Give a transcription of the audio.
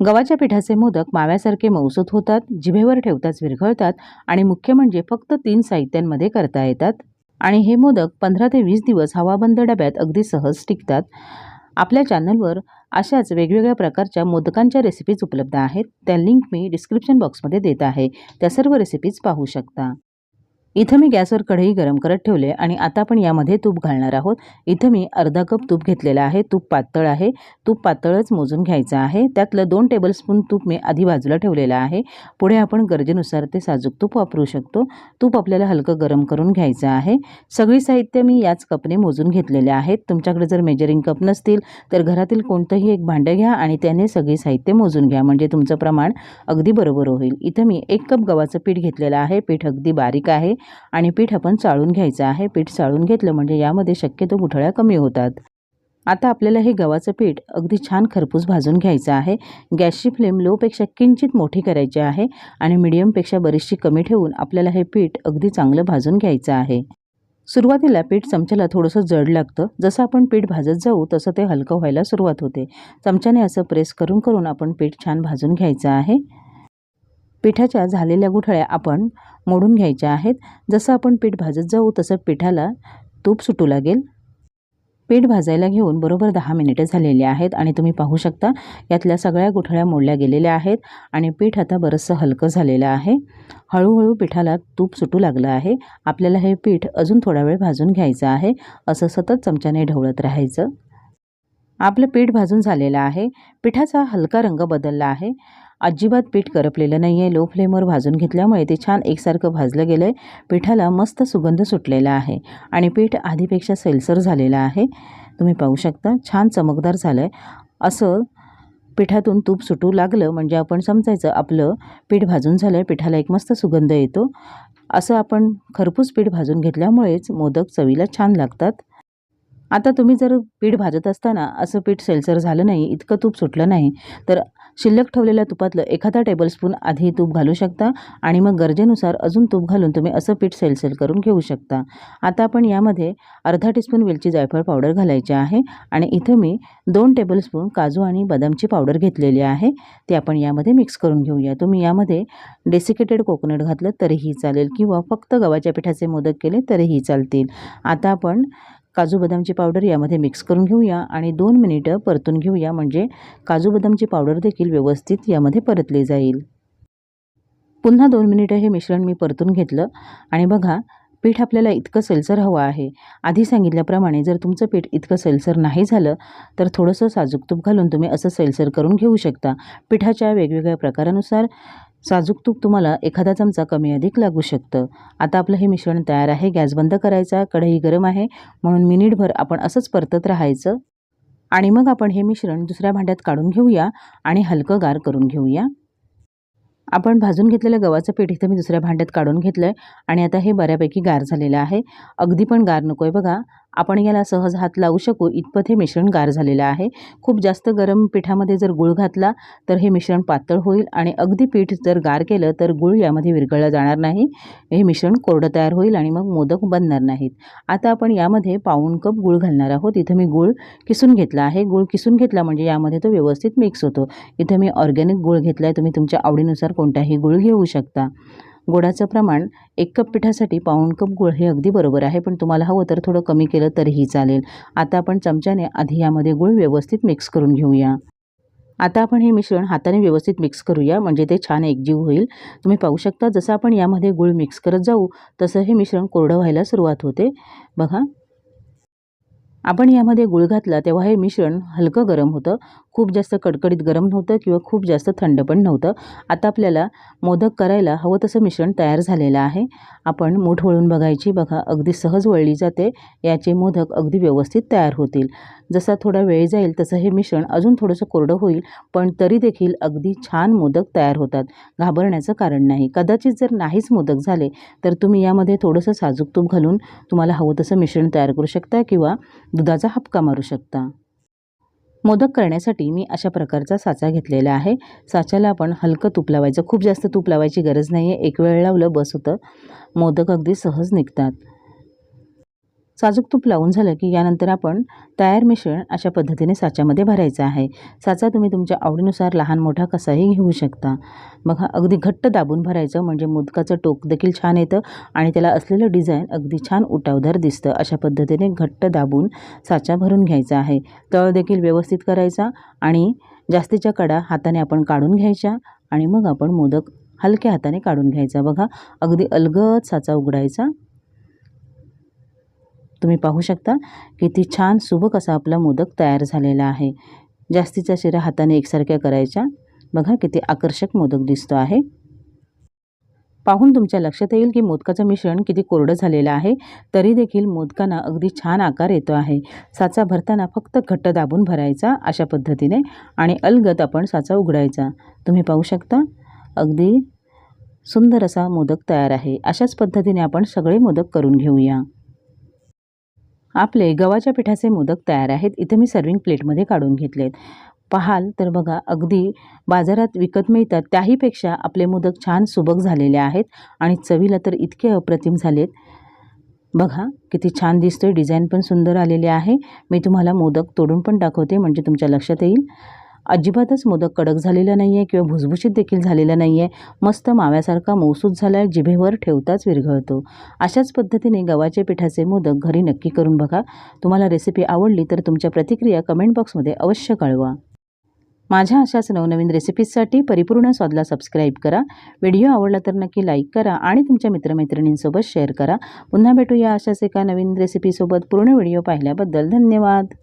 गव्हाच्या पिठाचे मोदक माव्यासारखे मऊसूत होतात जिभेवर ठेवताच विरघळतात आणि मुख्य म्हणजे फक्त तीन साहित्यांमध्ये करता येतात. आणि हे मोदक पंधरा ते वीस दिवस हवाबंद डब्यात अगदी सहज टिकतात. आपल्या चॅनलवर अशाच वेगवेगळ्या प्रकारच्या मोदकांच्या रेसिपीज उपलब्ध आहेत. त्या लिंक मी डिस्क्रिप्शन बॉक्समध्ये देत आहे. त्या सर्व रेसिपीज पाहू शकता. इथं मी गॅसवर कढई गरम करत ठेवले आणि आता आपण यामध्ये तूप घालणार आहोत. इथं मी अर्धा कप तूप घेतलेला आहे. तूप पातळ आहे. तूप पातळच मोजून घ्यायचं आहे. त्यातलं दोन टेबलस्पून तूप मी आधी बाजूला ठेवलेलं आहे. पुढे आपण गरजेनुसार ते साजूक तूप वापरू शकतो. तूप आपल्याला हलकं गरम करून घ्यायचं आहे. सगळी साहित्य मी याच कपने मोजून घेतलेले आहेत. तुमच्याकडे जर मेजरिंग कप नसतील तर घरातील कोणतंही एक भांडं घ्या आणि त्याने सगळी साहित्य मोजून घ्या. म्हणजे तुमचं प्रमाण अगदी बरोबर होईल. इथं मी एक कप गव्हाचं पीठ घेतलेलं आहे. पीठ अगदी बारीक आहे. आणि पीठ आपण चाळून घ्यायचं आहे. पीठ चाळून घेतलं म्हणजे यामध्ये शक्यतो गुठळ्या कमी होतात. आता आपल्याला हे गव्हाचं पीठ अगदी छान खरपूस भाजून घ्यायचं आहे. गॅसची फ्लेम लोपेक्षा किंचित मोठी करायची आहे आणि मिडियमपेक्षा बरीचशी कमी ठेवून आपल्याला हे पीठ अगदी चांगलं भाजून घ्यायचं आहे. सुरुवातीला पीठ चमच्याला थोडंसं जड लागतं. जसं आपण पीठ भाजत जाऊ तसं ते हलकं व्हायला सुरुवात होते. चमच्याने असं प्रेस करून करून आपण पीठ छान भाजून घ्यायचं आहे. पिठाच्या झालेल्या गुठळ्या आपण मोडून घ्यायच्या आहेत. जसं आपण पीठ भाजत जाऊ तसं पिठाला तूप सुटू लागेल. पीठ भाजायला घेऊन बरोबर दहा मिनिटं झालेली आहेत आणि तुम्ही पाहू शकता यातल्या सगळ्या गुठळ्या मोडल्या गेलेल्या आहेत आणि पीठ आता बरंचसं हलकं झालेलं आहे. हळूहळू पिठाला तूप सुटू लागलं आहे. आपल्याला हे पीठ अजून थोडा वेळ भाजून घ्यायचं आहे. असं सतत चमच्याने ढवळत राहायचं. आपलं पीठ भाजून झालेलं आहे. पिठाचा हलका रंग बदलला आहे. अजिबात पीठ करपलेलं नाही आहे लो फ्लेमवर भाजून घेतल्यामुळे ते छान एकसारखं भाजलं गेलं आहे पिठाला मस्त सुगंध सुटलेला आहे. आणि पीठ आधीपेक्षा सैलसर झालेलं आहे. तुम्ही पाहू शकता छान चमकदार झालं आहे असं पिठातून तूप सुटू लागलं म्हणजे आपण समजायचं आपलं पीठ भाजून झालं आहे पिठाला एक मस्त सुगंध येतो. असं आपण खरपूस पीठ भाजून घेतल्यामुळेच मोदक चवीला छान लागतात. आता तुम्ही जर पीठ भाजत असताना असं पीठ सैलसर झालं नाही इतकं तूप सुटलं नाही तर शिल्लक ठेवलेल्या तुपातलं एखादा टेबलस्पून आधी तूप घालू शकता आणि मग गरजेनुसार अजून तूप घालून तुम्ही असं पीठ सेलसेल करून घेऊ शकता. आता आपण यामध्ये अर्धा टीस्पून वेलची जायफळ पावडर घालायची आहे आणि इथं मी दोन टेबलस्पून काजू आणि बदामची पावडर घेतलेली आहे. ते आपण यामध्ये मिक्स करून घेऊया. तुम्ही यामध्ये डेसिकेटेड कोकोनट घातलं तरीही चालेल किंवा फक्त गव्हाच्या पिठाचे मोदक केले तरीही चालतील. आता आपण काजू बदामची पावडर यामध्ये मिक्स करून घेऊया आणि दोन मिनिटं परतून घेऊया. म्हणजे काजू बदामची पावडर देखील व्यवस्थित यामध्ये परतली जाईल. पुन्हा दोन मिनिटं हे मिश्रण मी परतून घेतलं. आणि बघा पीठ आपल्याला इतकं सैलसर हवं आहे. आधी सांगितल्याप्रमाणे जर तुमचं पीठ इतकं सैलसर नाही झालं तर थोडंसं साजूक तूप घालून तुम्ही असं सैलसर करून घेऊ शकता. पिठाच्या वेगवेगळ्या प्रकारानुसार साजूक तूप तुम्हाला एखादा चमचा कमी अधिक लागू शकतं. आता आपलं हे मिश्रण तयार आहे गॅस बंद करायचा कढई गरम आहे म्हणून मिनिटभर आपण असंच परतत राहायचं. आणि मग आपण हे मिश्रण दुसऱ्या भांड्यात काढून घेऊया आणि हलकं गार करून घेऊया. आपण भाजून घेतलेलं गव्हाचं पीठ इथं मी दुसऱ्या भांड्यात काढून घेतलं आहे आणि आता हे बऱ्यापैकी गार झालेलं आहे. अगदी पण गार नको आहे बघा. आपण याला सहज हात लावू शकू. इतपत हे मिश्रण गार झालेलं आहे. खूप जास्त गरम पिठामध्ये जर गुळ घातला तर हे मिश्रण पातळ होईल आणि अगदी पीठ जर गार केलं तर गुळ यामध्ये विरघळला जाणार नाही. हे मिश्रण कोरडं तयार होईल आणि मग मोदक बनणार नाहीत. आता आपण यामध्ये पाऊण कप गुळ घालणार आहोत. इथं मी गुळ किसून घेतला आहे. गुळ किसून घेतला म्हणजे यामध्ये तो व्यवस्थित मिक्स होतो. इथं मी ऑर्गॅनिक गुळ घेतला आहे तुम्ही तुमच्या आवडीनुसार कोणताही गुळ घेऊ शकता. गोडाचं प्रमाण एक कप पिठासाठी पाऊण कप गुळ हे अगदी बरोबर आहे पण तुम्हाला हवं तर थोडं कमी केलं तरीही चालेल. आता आपण चमच्याने आधी यामध्ये गुळ व्यवस्थित मिक्स करून घेऊया. आता आपण हे मिश्रण हाताने व्यवस्थित मिक्स करूया म्हणजे ते छान एकजीव होईल. तुम्ही पाहू शकता जसं आपण यामध्ये गुळ मिक्स करत जाऊ तसं हे मिश्रण कोरडं व्हायला सुरुवात होते. बघा. आपण यामध्ये गुळ घातला तेव्हा हे मिश्रण हलकं गरम होतं. खूप जास्त कडकडीत गरम नव्हतं किंवा खूप जास्त थंड पण नव्हतं. आता आपल्याला मोदक करायला हवं तसं मिश्रण तयार झालेलं आहे. आपण मूठ वळून बघायची. बघा अगदी सहज वळली जाते. याचे मोदक अगदी व्यवस्थित तयार होतील. जसा थोडा वेळ जाईल तसं हे मिश्रण अजून थोडंसं कोरडं होईल पण तरी देखील अगदी छान मोदक तयार होतात. घाबरण्याचं कारण नाही. कदाचित जर नाहीच मोदक झाले तर तुम्ही यामध्ये थोडंसं साजूक तूप घालून तुम्हाला हवं तसं मिश्रण तयार करू शकता किंवा दुधाचा हपका मारू शकता. मोदक करण्यासाठी मी अशा प्रकारचा साचा घेतलेला आहे. साच्याला आपण हलकं तूप लावायचं. खूप जास्त तूप लावायची गरज नाही आहे एक वेळ लावलं बस होतं. मोदक अगदी सहज निघतात. साजूक तूप लावून झालं की यानंतर आपण तयार मिश्रण अशा पद्धतीने साच्यामध्ये भरायचं आहे. साचा तुम्ही तुमच्या आवडीनुसार लहान मोठा कसाही घेऊ शकता. मग हा अगदी घट्ट दाबून भरायचं म्हणजे मोदकाचं टोक देखील छान येतं आणि त्याला असलेलं डिझाईन अगदी छान उठावदार दिसतं. अशा पद्धतीने घट्ट दाबून साचा भरून घ्यायचा आहे. तळ देखील व्यवस्थित करायचा आणि जास्तीच्या कडा हाताने आपण काढून घ्यायच्या आणि मग आपण मोदक हलक्या हाताने काढून घ्यायचा. बघा अगदी अलगद साचा उघडायचा. तुम्ही पाहू शकता किती छान सुबक असा आपला मोदक तयार झालेला आहे. जास्तीच्या शिरा हाताने एकसारख्या करायच्या. बघा किती आकर्षक मोदक दिसतो आहे. पाहून तुमच्या लक्षात येईल की मोदकाचं मिश्रण किती कोरडं झालेलं आहे. तरी देखील मोदकांना अगदी छान आकार येतो आहे. साचा भरताना फक्त घट्ट दाबून भरायचा अशा पद्धतीने आणि अलगद आपण साचा उघडायचा. तुम्ही पाहू शकता? अगदी सुंदर असा मोदक तयार आहे. अशाच पद्धतीने आपण सगळे मोदक करून घेऊया. आपले गव्हाच्या पिठाचे मोदक तयार आहेत. इथे मी सर्विंग प्लेटमध्ये काढून घेतलेत. पाहाल तर बघा अगदी बाजारात विकत मिळतात. त्याहीपेक्षा आपले मोदक छान सुबक झालेले आहेत आणि चवीला तर इतके अप्रतिम झालेत. बघा किती छान दिसतोय. डिझाईन पण सुंदर आलेले आहे. मी तुम्हाला मोदक तोडून पण दाखवते म्हणजे तुमच्या लक्षात येईल. अजिबातच मोदक कडक झालेला नाही आहे किंवा भुसभुशीत देखील झालेला नाही आहे मस्त माव्यासारखा मौसूद झाला आहे जिभेवर ठेवताच विरघळतो. अशाच पद्धतीने गव्हाचे पिठाचे मोदक घरी नक्की करून बघा. तुम्हाला रेसिपी आवडली तर तुमच्या प्रतिक्रिया कमेंट बॉक्समध्ये अवश्य कळवा. माझ्या अशाच नवनवीन रेसिपीजसाठी परिपूर्ण स्वादला सबस्क्राईब करा. व्हिडिओ आवडला तर नक्की लाईक करा आणि तुमच्या मित्रमैत्रिणींसोबत शेअर करा. पुन्हा भेटूया अशाच एका नवीन रेसिपीसोबत पूर्ण व्हिडिओ पाहिल्याबद्दल धन्यवाद.